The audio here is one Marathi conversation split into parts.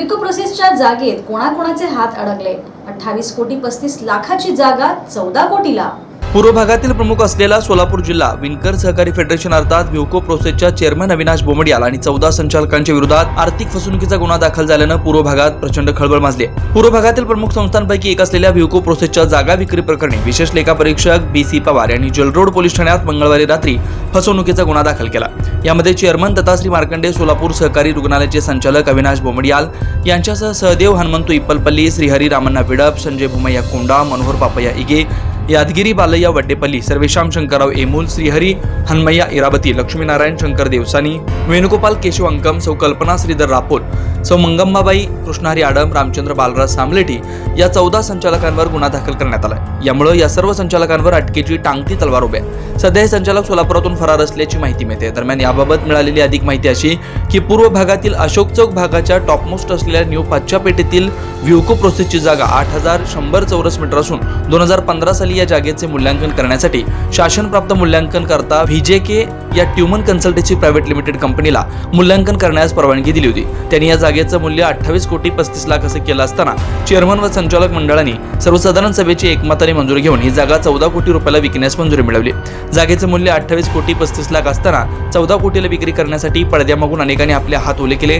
विको प्रोसेसच्या जागेत कोणाकोणाचे हात अडकले? अठ्ठावीस कोटी पस्तीस लाखाची जागा चौदा कोटीला. पूर्व भागातील प्रमुख असलेला सोलापूर जिल्हा विणकर सहकारी फेडरेशन अर्थात व्ह्युको प्रोसेसच्या चेअरमन अविनाश बोमडियाल आणि चौदा संचालकांच्या विरोधात आर्थिक फसवणुकीचा गुन्हा दाखल झाल्यानं पूर्व भागात प्रचंड खळबळ माजली पूर्व भागातील प्रमुख संस्थांपैकी एक असलेल्या व्ह्युको प्रोसेसच्या जागा विक्री प्रकरणी विशेष लेखापरीक्षक बी सी पवार यांनी जलरोड पोलीस ठाण्यात मंगळवारी रात्री फसवणुकीचा गुन्हा दाखल केला. यामध्ये चेअरमन तथा श्री मार्कंडे सोलापूर सहकारी रुग्णालयाचे संचालक अविनाश बोमडियाल यांच्यासह सहदेव हनुमंतू इप्पलपल्ली श्रीहरी रामण्णा विडप संजय भुमय्या कोंडा मनोहर पापय्या इगे यादगिरी बालय्या वड्डेपल्ली सर्वेश्याम शंकरराव एमूल श्रीहरी हनमय्या इराबती लक्ष्मीनारायण शंकर देवसानी वेणुगोपाल केशव अंकम सौ कल्पना श्रीधर रापोल सौ मंगम्माबाई कृष्णहरी आडम रामचंद्र बालराज सामलेटी या चौदा संचालकांवर गुन्हा दाखल करण्यात आला यामुळे या सर्व संचालकांवर अटकेची टांगती तलवार उभ्या सध्या हे संचालक सोलापुरातून फरार असल्याची माहिती मिळते. दरम्यान याबाबत मिळालेली अधिक माहिती अशी की पूर्व भागातील अशोक चौक भागाच्या टॉपमोस्ट असलेल्या न्यू पाचच्या पेठेतील व्ह्युको प्रोसेसची जागा आठ हजार शंभर चौरस मीटर असून दोन हजार पंधरा साली या जागेचे मूल्यांकन करण्यासाठी शासनप्राप्त मूल्यांकन करता व्हीजेके या ट्युमन कन्सल्टन्सी प्रायव्हेट लिमिटेड कंपनीला मूल्यांकन करण्यास परवानगी दिली होती. त्यांनी या जागेचं मूल्य अठ्ठावीस कोटी पस्तीस लाख असं केलं असताना चेअरमन व संचालक मंडळाने सर्वसाधारण सभेची एकमताने मंजुरी घेऊन ही जागा चौदा कोटी रुपयाला विकण्यास मंजुरी मिळवली. जागेचं मूल्य अठ्ठावीस कोटी पस्तीस लाख असताना चौदा कोटीला विक्री करण्यासाठी पडद्यामागून अनेकांनी आपले हात ओले केले.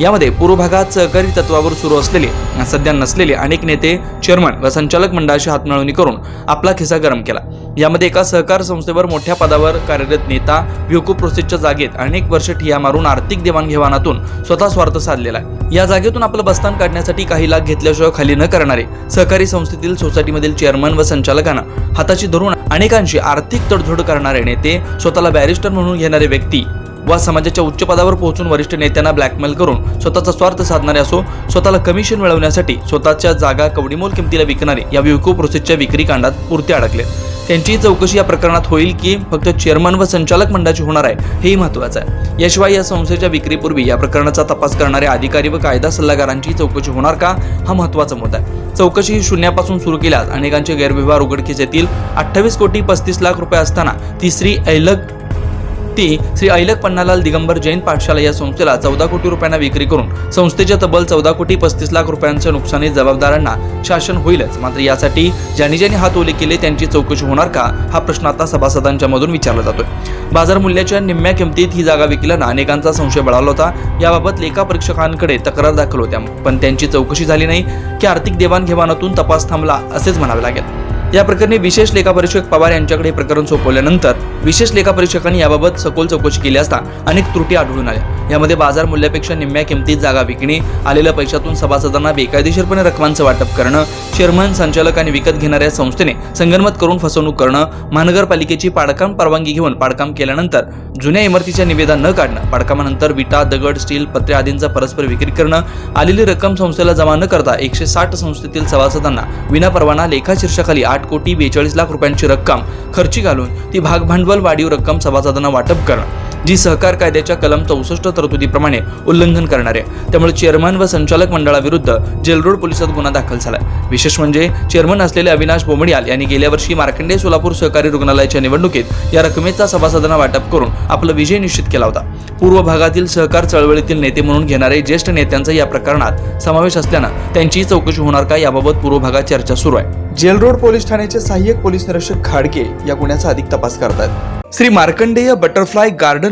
यामध्ये पूर्व भागात सहकारी तत्वावर सुरू असलेले सध्या नसलेले अनेक नेते चेअरमन व संचालक मंडळाशी हातमिळवणी करून आपला खिसा गरम केला. यामध्ये एका सहकार संस्थेवर मोठ्या पदावर कार्यरत नेता व्युको प्रोसेसच्या जागेत अनेक वर्ष ठिया मारून आर्थिक देवाणघेवाणातून स्वतः स्वार्थ साधलेला आहे. या जागेतून आपलं बस्तान काढण्यासाठी काही लाख घेतल्याशिवाय खाली न करणारे सहकारी संस्थेतील सोसायटीमधील चेअरमन व संचालकांना हाताची धरून अनेकांशी आर्थिक तडजोड करणारे नेते स्वतःला बॅरिस्टर म्हणून घेणारे व्यक्ती व समाजाच्या उच्च पदावर पोहोचून वरिष्ठ नेत्यांना ब्लॅकमेल करून स्वतःचा स्वार्थ साधणारे असो स्वतःला कमिशन मिळवण्यासाठी स्वतःच्या जागा कवडीमोल किमतीला विकणारे या व्ह्युको प्रोसेसच्या विक्री कांडात पुरते अडकले. त्यांची चौकशी या प्रकरणात होईल की फक्त चेअरमन व संचालक मंडळाची होणार आहे हेही महत्त्वाचं आहे. याशिवाय या संस्थेच्या विक्रीपूर्वी या प्रकरणाचा तपास करणारे अधिकारी व कायदा सल्लागारांची चौकशी होणार का हा महत्त्वाचा मुद्दा आहे. चौकशी ही शून्यापासून सुरू केल्यास अनेकांचे गैरव्यवहार उघडकीस येतील. अठ्ठावीस कोटी पस्तीस लाख रुपये असताना तिसरी ऐलग ती श्री ऐलक पन्नालाल दिगंबर जैन पाठशाला या संस्थेला चौदा कोटी रुपयांना विक्री करून संस्थेच्या तब्बल चौदा कोटी पस्तीस लाख रुपयांच्या नुकसानी जबाबदारांना शासन होईलच. मात्र यासाठी ज्यांनी ज्यांनी हात ओले केले त्यांची चौकशी होणार का हा प्रश्न आता सभासदांच्या मधून विचारला जातोय. बाजार मूल्याच्या निम्म्या किमतीत ही जागा विकल्यानं अनेकांचा संशय बळावला होता. याबाबत लेखा परीक्षकांकडे तक्रार दाखल होत्या पण त्यांची चौकशी झाली नाही. की आर्थिक देवाणघेवाणातून तपास थांबला असेच म्हणावे लागेल. या प्रकरणी विशेष लेखापरीक्षक पवार यांच्याकडे प्रकरण सोपवल्यानंतर विशेष लेखापरीक्षकांनी याबाबत सखोल चौकशी केली असता अनेक त्रुटी आढळून आल्या. यामध्ये बाजार मूल्यापेक्षा निम्म्या किमतीत जागा विकणे आलेल्या पैशातून सभासदांना बेकायदेशीरपणे रकमांचं वाटप करणं चेअरमन संचालक आणि विकत घेणाऱ्या संस्थेने संगनमत करून फसवणूक करणं महानगरपालिकेची पाडकाम परवानगी घेऊन पाडकाम केल्यानंतर जुन्या इमारतीच्या निवेदन न काढणं पाडकामानंतर विटा दगड स्टील पत्रे आदींचा परस्पर विक्री करणं आलेली रक्कम संस्थेला जमा न करता एकशे साठ संस्थेतील सभासदांना विनापरवाना लेखा शीर्षाखाली आठ कोटी बेचाळीस लाख रुपयांची रक्कम खर्ची घालून ती भागभांडवल वाढीव रक्कम सभासदांना वाटप करणं. जी सहकार कायद्याच्या कलम चौसष्ट तरतुदीप्रमाणे उल्लंघन करणार. आहे त्यामुळे चेअरमन व संचालक मंडळाविरुद्ध जेलरोड पोलिसात गुन्हा दाखल झालाय विशेष म्हणजे चेअरमन असलेले अविनाश बोमडियाल यांनी गेल्या वर्षी मार्कंडे सोलापूर सहकारी रुग्णालयाच्या निवडणुकीत या रकमेचा सभासदांना वाटप करून आपला विजय निश्चित केला होता. पूर्व भागातील सहकार चळवळीतील नेते म्हणून घेणारे ज्येष्ठ नेत्यांचा या प्रकरणात समावेश असल्यानं त्यांची चौकशी होणार का याबाबत पूर्व भागात चर्चा सुरू आहे. जेल रोड पोलीस ठाण्याचे सहाय्यक पोलीस निरीक्षक खाडके या गुन्ह्याचा अधिक तपास करतात. Shri Markandey butterfly garden